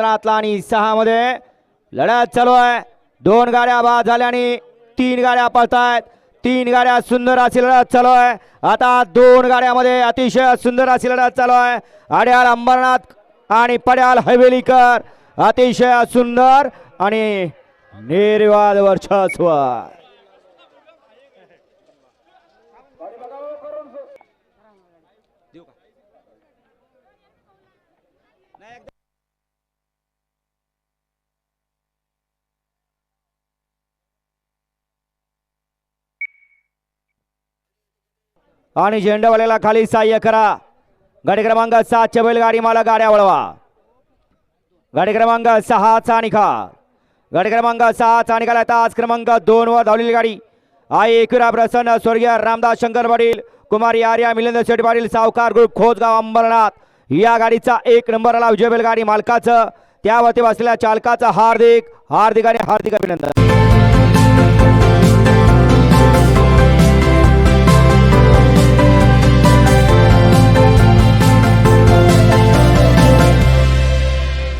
अठरातला आणि सहा मध्ये लढत चालू आहे. दोन गाड्या बाद झाल्या आणि तीन गाड्या पळतायत. तीन गाड्या सुंदर अशी लढत चालू आहे. आता दोन गाड्यामध्ये अतिशय सुंदर अशी लढत चालू आहे. अड्याल अंबरनाथ आणि पड्याल हवेलीकर अतिशय सुंदर आणि निर्वाद वर्चस्व. आणि झेंडावाल्याला खाली सहाय्य करा. गाडी क्रमांक सातच्या बैलगाडी मला गाड्या वळवा. गाडी क्रमांक सहाचा निखा गाडी क्रमांक सहाचा निकाल आहे तास क्रमांक दोन वर धावलेली गाडी. आई एकविरा प्रसन्न स्वर्गीय रामदास शंकर पाटील कुमारी आर्या मिलिंद शेठ पाटील सावकार ग्रुप खोजगाव अंबरनाथ. या गाडीचा एक नंबर आला विजय बैलगाडी मालकाचं. त्यावरती बसलेल्या चालकाचं हार्दिक हार्दिक आणि हार्दिक अभिनंदन.